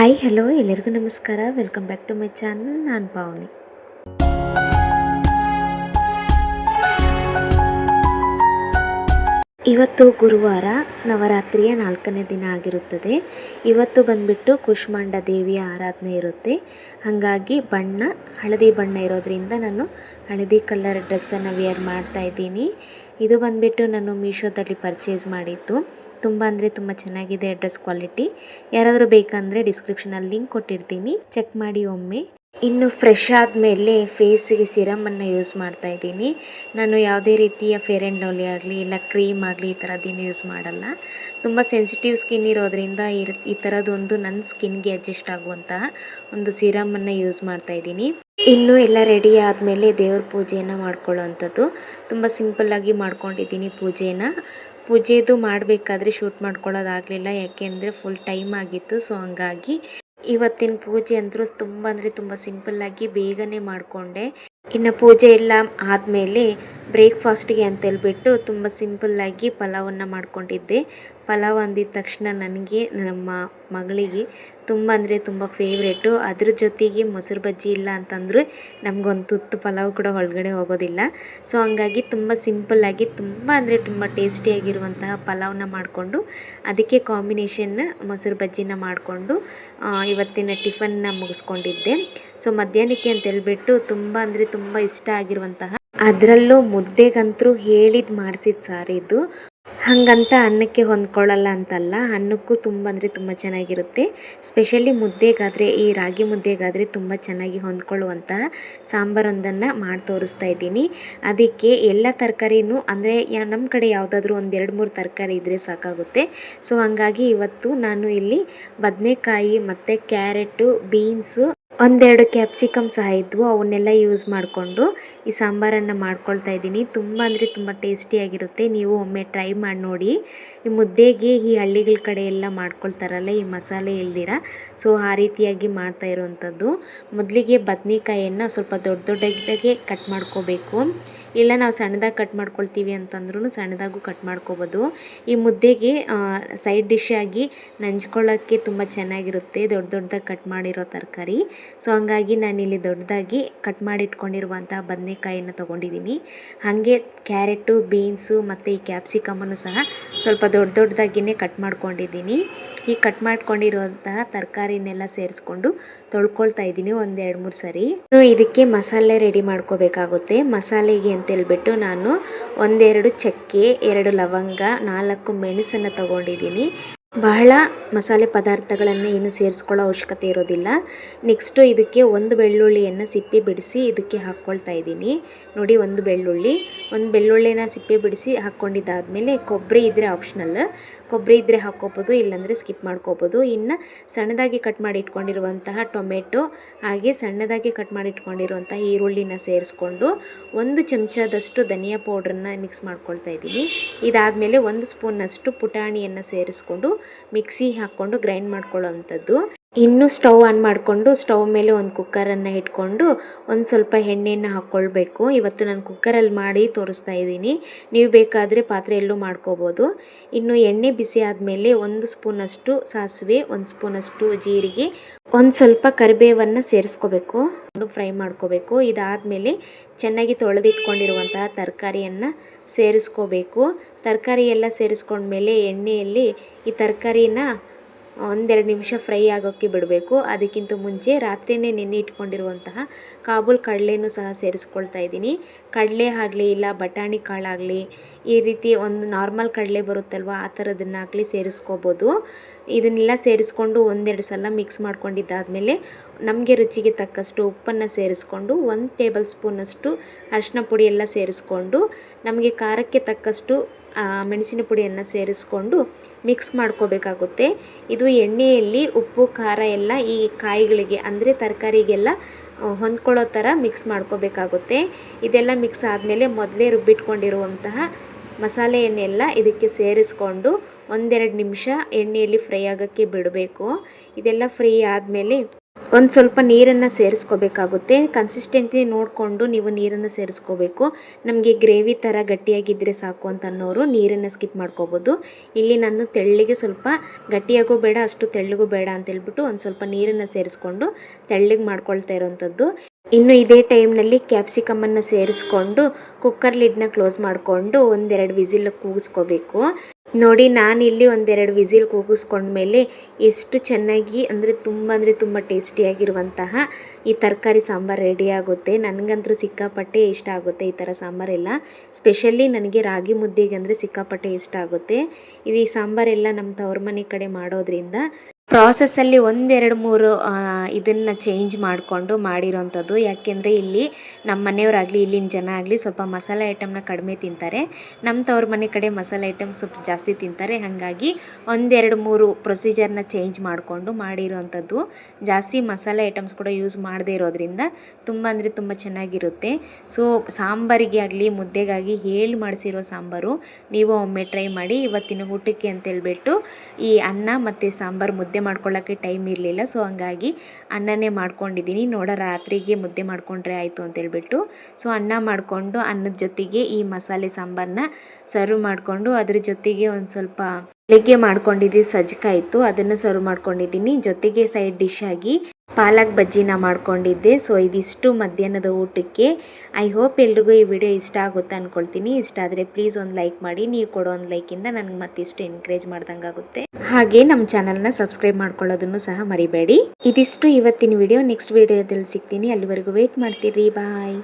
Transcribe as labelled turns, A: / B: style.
A: Hi, hello, ಎಲ್ಲರಿಗೂ ನಮಸ್ಕಾರ. Welcome back to my channel ನಾನು ಪಾವನಿ ಇವತ್ತು ಗುರುವಾರ ನವರಾತ್ರಿಯ ನಾಲ್ಕನೇ ದಿನ ಆಗಿರುತ್ತದೆ. ಇವತ್ತು ಬಂದ್ಬಿಟ್ಟು ಕುಷ್ಮಾಂಡ ದೇವಿಯ ಆರಾಧನೆ ಇರುತ್ತೆ. ಹಾಗಾಗಿ ಬಣ್ಣ, ಹಳದಿ ಬಣ್ಣ ಇರೋದ್ರಿಂದ ನಾನು ಹಳದಿ ಕಲರ್ ಡ್ರೆಸ್ಸನ್ನು ವೇರ್ ಮಾಡ್ತಾ ಇದ್ದೀನಿ. ಇದು ಬಂದ್ಬಿಟ್ಟು ನಾನು ಮೀಶೋದಲ್ಲಿ ಪರ್ಚೇಸ್ ಮಾಡಿದ್ದು. ತುಂಬ ಅಂದರೆ ತುಂಬ ಚೆನ್ನಾಗಿದೆ ಅಡ್ರೆಸ್ ಕ್ವಾಲಿಟಿ. ಯಾರಾದರೂ ಬೇಕಂದರೆ ಡಿಸ್ಕ್ರಿಪ್ಷನಲ್ಲಿ ಲಿಂಕ್ ಕೊಟ್ಟಿರ್ತೀನಿ. ಚೆಕ್ ಮಾಡಿ ಒಮ್ಮೆ. ಇನ್ನು ಫ್ರೆಶ್ ಆದಮೇಲೆ ಫೇಸಿಗೆ ಸಿರಮನ್ನು ಯೂಸ್ ಮಾಡ್ತಾ ಇದ್ದೀನಿ. ನಾನು ಯಾವುದೇ ರೀತಿಯ ಫೇರ್ ಆ್ಯಂಡ್ ಲವ್ಲಿ ಆಗಲಿ, ಇಲ್ಲ ಕ್ರೀಮ್ ಆಗಲಿ ಈ ಥರದ್ದೇನು ಯೂಸ್ ಮಾಡಲ್ಲ. ತುಂಬ ಸೆನ್ಸಿಟಿವ್ ಸ್ಕಿನ್ ಇರೋದ್ರಿಂದ ಈ ರೀ- ಈ ಥರದೊಂದು ನನ್ನ ಸ್ಕಿನ್ಗೆ ಅಡ್ಜಸ್ಟ್ ಆಗುವಂತಹ ಒಂದು ಸಿರಮನ್ನು ಯೂಸ್ ಮಾಡ್ತಾ ಇದ್ದೀನಿ. ಇನ್ನು ಎಲ್ಲ ರೆಡಿ ಆದಮೇಲೆ ದೇವ್ರ ಪೂಜೆಯನ್ನು ಮಾಡ್ಕೊಳ್ಳೋವಂಥದ್ದು. ತುಂಬ ಸಿಂಪಲ್ಲಾಗಿ ಮಾಡ್ಕೊಂಡಿದ್ದೀನಿ ಪೂಜೆನ ಪೂಜೆದು ಮಾಡಬೇಕಾದ್ರೆ ಶೂಟ್ ಮಾಡ್ಕೊಳ್ಳೋದಾಗಲಿಲ್ಲ ಯಾಕೆಂದರೆ ಫುಲ್ ಟೈಮ್ ಆಗಿತ್ತು ಸೊ ಹಂಗಾಗಿ ಇವತ್ತಿನ ಪೂಜೆ ಅಂತೂ ತುಂಬ ಅಂದರೆ ತುಂಬ ಸಿಂಪಲ್ಲಾಗಿ ಬೇಗನೆ ಮಾಡಿಕೊಂಡೆ. ಇನ್ನು ಪೂಜೆ ಎಲ್ಲ ಆದಮೇಲೆ ಬ್ರೇಕ್ಫಾಸ್ಟಿಗೆ ಅಂತೇಳ್ಬಿಟ್ಟು ತುಂಬ ಸಿಂಪಲ್ಲಾಗಿ ಪಲಾವನ್ನು ಮಾಡ್ಕೊಂಡಿದ್ದೆ. ಪಲಾವ್ ಅಂದಿದ ತಕ್ಷಣ ನನಗೆ, ನಮ್ಮ ಮಗಳಿಗೆ ತುಂಬ ಅಂದರೆ ತುಂಬ ಫೇವ್ರೇಟು. ಅದ್ರ ಜೊತೆಗೆ ಮೊಸರು ಬಜ್ಜಿ ಇಲ್ಲ ಅಂತಂದರೆ ನಮಗೊಂದು ತುತ್ತು ಪಲಾವ್ ಕೂಡ ಒಳಗಡೆ ಹೋಗೋದಿಲ್ಲ. ಸೊ ಹಂಗಾಗಿ ತುಂಬ ಸಿಂಪಲ್ಲಾಗಿ ತುಂಬ ಅಂದರೆ ತುಂಬ ಟೇಸ್ಟಿಯಾಗಿರುವಂತಹ ಪಲಾವನ್ನ ಮಾಡಿಕೊಂಡು ಅದಕ್ಕೆ ಕಾಂಬಿನೇಷನ್ ಮೊಸರು ಬಜ್ಜಿನ ಮಾಡಿಕೊಂಡು ಇವತ್ತಿನ ಟಿಫನ್ನ ಮುಗಿಸ್ಕೊಂಡಿದ್ದೆ. ಸೊ ಮಧ್ಯಾಹ್ನಕ್ಕೆ ಅಂತೇಳ್ಬಿಟ್ಟು ತುಂಬ ಅಂದರೆ ತುಂಬ ಇಷ್ಟ ಆಗಿರುವಂತಹ ಅದರಲ್ಲೂ ಮುದ್ದೆಗಂತರೂ ಹೇಳಿದ್ದು ಮಾಡಿಸಿದ ಸಾರಿ ಇದು. ಹಾಗಂತ ಅನ್ನಕ್ಕೆ ಹೊಂದ್ಕೊಳ್ಳಲ್ಲ ಅಂತಲ್ಲ, ಅನ್ನಕ್ಕೂ ತುಂಬ ಅಂದರೆ ತುಂಬ ಚೆನ್ನಾಗಿರುತ್ತೆ. ಸ್ಪೆಷಲಿ ಮುದ್ದೆಗಾದರೆ, ಈ ರಾಗಿ ಮುದ್ದೆಗಾದರೆ ತುಂಬ ಚೆನ್ನಾಗಿ ಹೊಂದ್ಕೊಳ್ಳುವಂತಹ ಸಾಂಬಾರೊಂದನ್ನು ಮಾಡಿ ತೋರಿಸ್ತಾ ಇದ್ದೀನಿ. ಅದಕ್ಕೆ ಎಲ್ಲ ತರಕಾರಿನೂ ಅಂದರೆ ನಮ್ಮ ಕಡೆ ಯಾವುದಾದ್ರೂ ಒಂದು ಎರಡು ಮೂರು ತರಕಾರಿ ಇದ್ದರೆ ಸಾಕಾಗುತ್ತೆ. ಸೊ ಹಾಗಾಗಿ ಇವತ್ತು ನಾನು ಇಲ್ಲಿ ಬದನೆಕಾಯಿ ಮತ್ತು ಕ್ಯಾರೆಟು, ಬೀನ್ಸು ಒಂದೆರಡು ಕ್ಯಾಪ್ಸಿಕಮ್ ಸಹ ಇದ್ವು, ಅವನ್ನೆಲ್ಲ ಯೂಸ್ ಮಾಡಿಕೊಂಡು ಈ ಸಾಂಬಾರನ್ನು ಮಾಡ್ಕೊಳ್ತಾ ಇದ್ದೀನಿ. ತುಂಬ ಅಂದರೆ ತುಂಬ ಟೇಸ್ಟಿಯಾಗಿರುತ್ತೆ ನೀವು ಒಮ್ಮೆ ಟ್ರೈ ಮಾಡಿ ನೋಡಿ. ಈ ಮುದ್ದೆಗೆ ಈ ಹಳ್ಳಿಗಳ ಕಡೆ ಎಲ್ಲ ಮಾಡ್ಕೊಳ್ತಾರಲ್ಲ, ಈ ಮಸಾಲೆ ಇಲ್ದಿರ ಸೊ ಆ ರೀತಿಯಾಗಿ ಮಾಡ್ತಾ ಇರುವಂಥದ್ದು. ಮೊದಲಿಗೆ ಬದನೆಕಾಯಿಯನ್ನು ಸ್ವಲ್ಪ ದೊಡ್ಡ ದೊಡ್ಡದಾಗೆ ಕಟ್ ಮಾಡ್ಕೋಬೇಕು. ಇಲ್ಲ ನಾವು ಸಣ್ಣದಾಗಿ ಕಟ್ ಮಾಡ್ಕೊಳ್ತೀವಿ ಅಂತಂದ್ರೂ ಸಣ್ಣದಾಗೂ ಕಟ್ ಮಾಡ್ಕೋಬೋದು. ಈ ಮುದ್ದೆಗೆ ಸೈಡ್ ಡಿಶ್ ಆಗಿ ನಂಚ್ಕೊಳ್ಳೋಕ್ಕೆ ತುಂಬ ಚೆನ್ನಾಗಿರುತ್ತೆ. ದೊಡ್ಡ ದೊಡ್ಡದಾಗಿ ಕಟ್ ಮಾಡಿರೋ ತರಕಾರಿ. ಸೊ ಹಂಗಾಗಿ ನಾನಿಲ್ಲಿ ದೊಡ್ಡದಾಗಿ ಕಟ್ ಮಾಡಿಟ್ಕೊಂಡಿರುವಂಥ ಬದನೆಕಾಯಿನ ತೊಗೊಂಡಿದ್ದೀನಿ. ಹಾಗೆ ಕ್ಯಾರೆಟು, ಬೀನ್ಸು ಮತ್ತು ಈ ಕ್ಯಾಪ್ಸಿಕಮನ್ನು ಸಹ ಸ್ವಲ್ಪ ದೊಡ್ಡ ದೊಡ್ಡದಾಗಿಯೇ ಕಟ್ ಮಾಡ್ಕೊಂಡಿದ್ದೀನಿ. ಈ ಕಟ್ ಮಾಡ್ಕೊಂಡಿರುವಂತಹ ತರಕಾರಿನೆಲ್ಲ ಸೇರಿಸ್ಕೊಂಡು ತೊಳ್ಕೊಳ್ತಾ ಇದ್ದೀನಿ ಒಂದು ಎರಡು ಮೂರು ಸರಿ. ಇದಕ್ಕೆ ಮಸಾಲೆ ರೆಡಿ ಮಾಡ್ಕೋಬೇಕಾಗುತ್ತೆ. ಮಸಾಲೆಗೆ ಅಂತ ಹೇಳ್ಬಿಟ್ಟು ನಾನು ಒಂದೆರಡು ಚಕ್ಕೆ ಎರಡು ಲವಂಗ ನಾಲ್ಕು ಮೆಣಸನ್ನು ತಗೊಂಡಿದ್ದೀನಿ. ಬಹಳ ಮಸಾಲೆ ಪದಾರ್ಥಗಳನ್ನು ಏನು ಸೇರಿಸ್ಕೊಳ್ಳೋ ಅವಶ್ಯಕತೆ ಇರೋದಿಲ್ಲ. ನೆಕ್ಸ್ಟು ಇದಕ್ಕೆ ಒಂದು ಬೆಳ್ಳುಳ್ಳಿಯನ್ನು ಸಿಪ್ಪೆ ಬಿಡಿಸಿ ಇದಕ್ಕೆ ಹಾಕ್ಕೊಳ್ತಾ ಇದ್ದೀನಿ. ನೋಡಿ, ಒಂದು ಬೆಳ್ಳುಳ್ಳಿ. ಒಂದು ಬೆಳ್ಳುಳ್ಳಿನ ಸಿಪ್ಪೆ ಬಿಡಿಸಿ ಹಾಕ್ಕೊಂಡಿದ್ದಾದಮೇಲೆ ಕೊಬ್ಬರಿ ಇದ್ದರೆ ಆಪ್ಷನಲ್ ಕೊಬ್ಬರಿ ಇದ್ದರೆ ಹಾಕ್ಕೋಬೋದು, ಇಲ್ಲಾಂದರೆ ಸ್ಕಿಪ್ ಮಾಡ್ಕೋಬೋದು. ಇನ್ನು ಸಣ್ಣದಾಗಿ ಕಟ್ ಮಾಡಿ ಇಟ್ಕೊಂಡಿರುವಂತಹ ಟೊಮೆಟೊ, ಹಾಗೆ ಸಣ್ಣದಾಗಿ ಕಟ್ ಮಾಡಿ ಇಟ್ಕೊಂಡಿರುವಂತಹ ಈರುಳ್ಳಿನ ಸೇರಿಸ್ಕೊಂಡು ಒಂದು ಚಮಚದಷ್ಟು ಧನಿಯಾ ಪೌಡ್ರನ್ನ ಮಿಕ್ಸ್ ಮಾಡ್ಕೊಳ್ತಾ ಇದ್ದೀನಿ. ಇದಾದಮೇಲೆ ಒಂದು ಸ್ಪೂನಷ್ಟು ಪುಟಾಣಿಯನ್ನು ಸೇರಿಸ್ಕೊಂಡು ಮಿಕ್ಸಿ ಹಾಕ್ಕೊಂಡು ಗ್ರೈಂಡ್ ಮಾಡ್ಕೊಳ್ಳೋವಂಥದ್ದು. ಇನ್ನು ಸ್ಟವ್ ಆನ್ ಮಾಡಿಕೊಂಡು ಸ್ಟವ್ ಮೇಲೆ ಒಂದು ಕುಕ್ಕರನ್ನು ಇಟ್ಕೊಂಡು ಒಂದು ಸ್ವಲ್ಪ ಎಣ್ಣೆಯನ್ನು ಹಾಕ್ಕೊಳ್ಬೇಕು. ಇವತ್ತು ನಾನು ಕುಕ್ಕರಲ್ಲಿ ಮಾಡಿ ತೋರಿಸ್ತಾ ಇದ್ದೀನಿ. ನೀವು ಬೇಕಾದರೆ ಪಾತ್ರೆಯಲ್ಲೂ ಮಾಡ್ಕೋಬೋದು. ಇನ್ನು ಎಣ್ಣೆ ಬಿಸಿ ಆದಮೇಲೆ ಒಂದು ಸ್ಪೂನಷ್ಟು ಸಾಸಿವೆ, ಒಂದು ಸ್ಪೂನಷ್ಟು ಜೀರಿಗೆ, ಒಂದು ಸ್ವಲ್ಪ ಕರಿಬೇವನ್ನು ಸೇರಿಸ್ಕೋಬೇಕು. ಫ್ರೈ ಮಾಡ್ಕೋಬೇಕು. ಇದಾದಮೇಲೆ ಚೆನ್ನಾಗಿ ತೊಳೆದಿಟ್ಕೊಂಡಿರುವಂತಹ ತರಕಾರಿಯನ್ನು ಸೇರಿಸ್ಕೋಬೇಕು. ತರಕಾರಿ ಎಲ್ಲ ಸೇರಿಸ್ಕೊಂಡ್ಮೇಲೆ ಎಣ್ಣೆಯಲ್ಲಿ ಈ ತರಕಾರಿನ ಒಂದೆರಡು ನಿಮಿಷ ಫ್ರೈ ಆಗೋಕ್ಕೆ ಬಿಡಬೇಕು. ಅದಕ್ಕಿಂತ ಮುಂಚೆ ರಾತ್ರಿಯೇ ನೆನೆ ಇಟ್ಕೊಂಡಿರುವಂತಹ ಕಾಬೂಲ್ ಕಡಲೆನೂ ಸಹ ಸೇರಿಸ್ಕೊಳ್ತಾ ಇದ್ದೀನಿ. ಕಡಲೆ ಆಗಲಿ ಇಲ್ಲ ಬಟಾಣಿ ಕಾಳಾಗಲಿ ಈ ರೀತಿ ಒಂದು ನಾರ್ಮಲ್ ಕಡಲೆ ಬರುತ್ತಲ್ವ, ಆ ಥರದನ್ನಾಗಲಿ ಸೇರಿಸ್ಕೋಬೋದು. ಇದನ್ನೆಲ್ಲ ಸೇರಿಸ್ಕೊಂಡು ಒಂದೆರಡು ಸಲ ಮಿಕ್ಸ್ ಮಾಡ್ಕೊಂಡಿದ್ದಾದಮೇಲೆ ನಮಗೆ ರುಚಿಗೆ ತಕ್ಕಷ್ಟು ಉಪ್ಪನ್ನು ಸೇರಿಸ್ಕೊಂಡು ಒಂದು ಟೇಬಲ್ ಸ್ಪೂನಷ್ಟು ಅರಿಶಿನ ಪುಡಿ ಎಲ್ಲ ಸೇರಿಸ್ಕೊಂಡು ನಮಗೆ ಖಾರಕ್ಕೆ ತಕ್ಕಷ್ಟು ಮೆಣಸಿನ ಪುಡಿಯನ್ನು ಸೇರಿಸ್ಕೊಂಡು ಮಿಕ್ಸ್ ಮಾಡ್ಕೋಬೇಕಾಗುತ್ತೆ. ಇದು ಎಣ್ಣೆಯಲ್ಲಿ ಉಪ್ಪು, ಖಾರ ಎಲ್ಲ ಈ ಕಾಯಿಗಳಿಗೆ, ಅಂದರೆ ತರಕಾರಿಗೆಲ್ಲ ಹೊಂದ್ಕೊಳ್ಳೋ ಥರ ಮಿಕ್ಸ್ ಮಾಡ್ಕೋಬೇಕಾಗುತ್ತೆ. ಇದೆಲ್ಲ ಮಿಕ್ಸ್ ಆದಮೇಲೆ ಮೊದಲೇ ರುಬ್ಬಿಟ್ಕೊಂಡಿರುವಂತಹ ಮಸಾಲೆಯನ್ನೆಲ್ಲ ಇದಕ್ಕೆ ಸೇರಿಸ್ಕೊಂಡು ಒಂದೆರಡು ನಿಮಿಷ ಎಣ್ಣೆಯಲ್ಲಿ ಫ್ರೈ ಆಗೋಕ್ಕೆ ಬಿಡಬೇಕು. ಇದೆಲ್ಲ ಫ್ರೈ ಆದಮೇಲೆ ಒಂದು ಸ್ವಲ್ಪ ನೀರನ್ನು ಸೇರಿಸ್ಕೋಬೇಕಾಗುತ್ತೆ. ಕನ್ಸಿಸ್ಟೆನ್ಸಿ ನೋಡಿಕೊಂಡು ನೀವು ನೀರನ್ನು ಸೇರಿಸ್ಕೋಬೇಕು. ನಮಗೆ ಗ್ರೇವಿ ಥರ ಗಟ್ಟಿಯಾಗಿದ್ದರೆ ಸಾಕು ಅಂತ ಅನ್ನೋರು ನೀರನ್ನು ಸ್ಕಿಪ್ ಮಾಡ್ಕೋಬೋದು. ಇಲ್ಲಿ ನಾನು ತೆಳ್ಳಿಗೆ ಸ್ವಲ್ಪ ಗಟ್ಟಿಯಾಗೂ ಬೇಡ, ಅಷ್ಟು ತೆಳ್ಳಗೂ ಬೇಡ ಅಂತ ಹೇಳ್ಬಿಟ್ಟು ಒಂದು ಸ್ವಲ್ಪ ನೀರನ್ನು ಸೇರಿಸ್ಕೊಂಡು ತೆಳ್ಳಗೆ ಮಾಡ್ಕೊಳ್ತಾ ಇರೋವಂಥದ್ದು ಇನ್ನು ಇದೇ ಟೈಮ್ನಲ್ಲಿ ಕ್ಯಾಪ್ಸಿಕಮನ್ನು ಸೇರಿಸ್ಕೊಂಡು ಕುಕ್ಕರ್ ಲಿಡ್ನ ಕ್ಲೋಸ್ ಮಾಡಿಕೊಂಡು ಒಂದೆರಡು ವಿಸಿಲ್ ಕೂಗಿಸ್ಕೋಬೇಕು. ನೋಡಿ, ನಾನು ಇಲ್ಲಿ ಒಂದೆರಡು ವಿಸಿಲ್ ಕೂಗಿಸ್ಕೊಂಡ್ಮೇಲೆ ಎಷ್ಟು ಚೆನ್ನಾಗಿ, ಅಂದರೆ ತುಂಬ ಅಂದರೆ ತುಂಬ ಟೇಸ್ಟಿಯಾಗಿರುವಂತಹ ಈ ತರಕಾರಿ ಸಾಂಬಾರು ರೆಡಿ ಆಗುತ್ತೆ. ನನಗಂತೂ ಸಿಕ್ಕಾಪಟ್ಟೆ ಇಷ್ಟ ಆಗುತ್ತೆ ಈ ಥರ ಸಾಂಬಾರೆಲ್ಲ. ಸ್ಪೆಷಲಿ ನನಗೆ ರಾಗಿ ಮುದ್ದೆಗೆ ಅಂದರೆ ಸಿಕ್ಕಾಪಟ್ಟೆ ಇಷ್ಟ ಆಗುತ್ತೆ. ಇದು ಈ ಸಾಂಬಾರೆಲ್ಲ ನಮ್ಮ ತವ್ರ ಮನೆ ಕಡೆ ಮಾಡೋದ್ರಿಂದ ಪ್ರಾಸೆಸ್ಸಲ್ಲಿ ಒಂದೆರಡು ಮೂರು ಇದನ್ನು ಚೇಂಜ್ ಮಾಡಿಕೊಂಡು ಮಾಡಿರೋವಂಥದ್ದು ಯಾಕೆಂದರೆ ಇಲ್ಲಿ ನಮ್ಮ ಮನೆಯವರಾಗಲಿ, ಇಲ್ಲಿನ ಜನ ಆಗಲಿ ಸ್ವಲ್ಪ ಮಸಾಲೆ ಐಟಮ್ನ ಕಡಿಮೆ ತಿಂತಾರೆ. ನಮ್ಮ ತವ್ರ ಮನೆ ಕಡೆ ಮಸಾಲೆ ಐಟಮ್ ಸ್ವಲ್ಪ ಜಾಸ್ತಿ ತಿಂತಾರೆ. ಹಾಗಾಗಿ ಒಂದೆರಡು ಮೂರು ಪ್ರೊಸೀಜರ್ನ ಚೇಂಜ್ ಮಾಡಿಕೊಂಡು ಮಾಡಿರೋವಂಥದ್ದು ಜಾಸ್ತಿ ಮಸಾಲೆ ಐಟಮ್ಸ್ ಕೂಡ ಯೂಸ್ ಮಾಡದೇ ಇರೋದ್ರಿಂದ ತುಂಬ ಅಂದರೆ ತುಂಬ ಚೆನ್ನಾಗಿರುತ್ತೆ. ಸೊ ಸಾಂಬಾರಿಗೆ ಆಗಲಿ, ಮುದ್ದೆಗಾಗಿ ಹೇಳಿ ಮಾಡಿಸಿರೋ ಸಾಂಬಾರು ನೀವು ಒಮ್ಮೆ ಟ್ರೈ ಮಾಡಿ ಇವತ್ತಿನ ಊಟಕ್ಕೆ ಅಂತೇಳ್ಬಿಟ್ಟು ಈ ಅನ್ನ ಮತ್ತು ಸಾಂಬಾರು ಮುದ್ದೆ ಮಾಡ್ಕೊಳ್ಳೋಕ್ಕೆ ಟೈಮ್ ಇರಲಿಲ್ಲ. ಸೊ ಹಂಗಾಗಿ ಅನ್ನನೇ ಮಾಡ್ಕೊಂಡಿದ್ದೀನಿ ನೋಡ, ರಾತ್ರಿಗೆ ಮುದ್ದೆ ಮಾಡಿಕೊಂಡ್ರೆ ಆಯಿತು ಅಂತೇಳ್ಬಿಟ್ಟು. ಸೊ ಅನ್ನ ಮಾಡಿಕೊಂಡು ಅನ್ನದ ಜೊತೆಗೆ ಈ ಮಸಾಲೆ ಸಾಂಬಾರನ್ನ ಸರ್ವ್ ಮಾಡಿಕೊಂಡು ಅದ್ರ ಜೊತೆಗೆ ಒಂದು ಸ್ವಲ್ಪ ಬೆಳಗ್ಗೆ ಮಾಡ್ಕೊಂಡಿದ್ದು. ಇತ್ತು ಅದನ್ನು ಸರ್ವ್ ಮಾಡ್ಕೊಂಡಿದ್ದೀನಿ ಜೊತೆಗೆ ಸೈಡ್ ಡಿಶ್ ಆಗಿ ಪಾಲಕ್ ಬಜ್ಜಿನ ಮಾಡ್ಕೊಂಡಿದ್ದೆ. ಸೊ ಇದಿಷ್ಟು ಮಧ್ಯಾಹ್ನದ ಊಟಕ್ಕೆ. ಐ ಹೋಪ್ ಎಲ್ರಿಗೂ ಈ ವಿಡಿಯೋ ಇಷ್ಟ ಆಗುತ್ತೆ ಅಂದ್ಕೊಳ್ತೀನಿ ಇಷ್ಟ ಆದರೆ ಪ್ಲೀಸ್ ಒಂದು ಲೈಕ್ ಮಾಡಿ. ನೀವು ಕೊಡೋ ಒಂದು ಲೈಕಿಂದ ನನಗೆ ಮತ್ತಿಷ್ಟು ಎನ್ಕರೇಜ್ ಮಾಡ್ದಂಗೆ ಆಗುತ್ತೆ. ಹಾಗೆ ನಮ್ಮ ಚಾನಲ್ನ ಸಬ್ಸ್ಕ್ರೈಬ್ ಮಾಡ್ಕೊಳ್ಳೋದನ್ನು ಸಹ ಮರಿಬೇಡಿ. ಇದಿಷ್ಟು ಇವತ್ತಿನ ವಿಡಿಯೋ. ನೆಕ್ಸ್ಟ್ ವಿಡಿಯೋದಲ್ಲಿ ಸಿಗ್ತೀನಿ. ಅಲ್ಲಿವರೆಗೂ ವೆಯ್ಟ್ ಮಾಡ್ತೀರಿ. ಬಾಯ್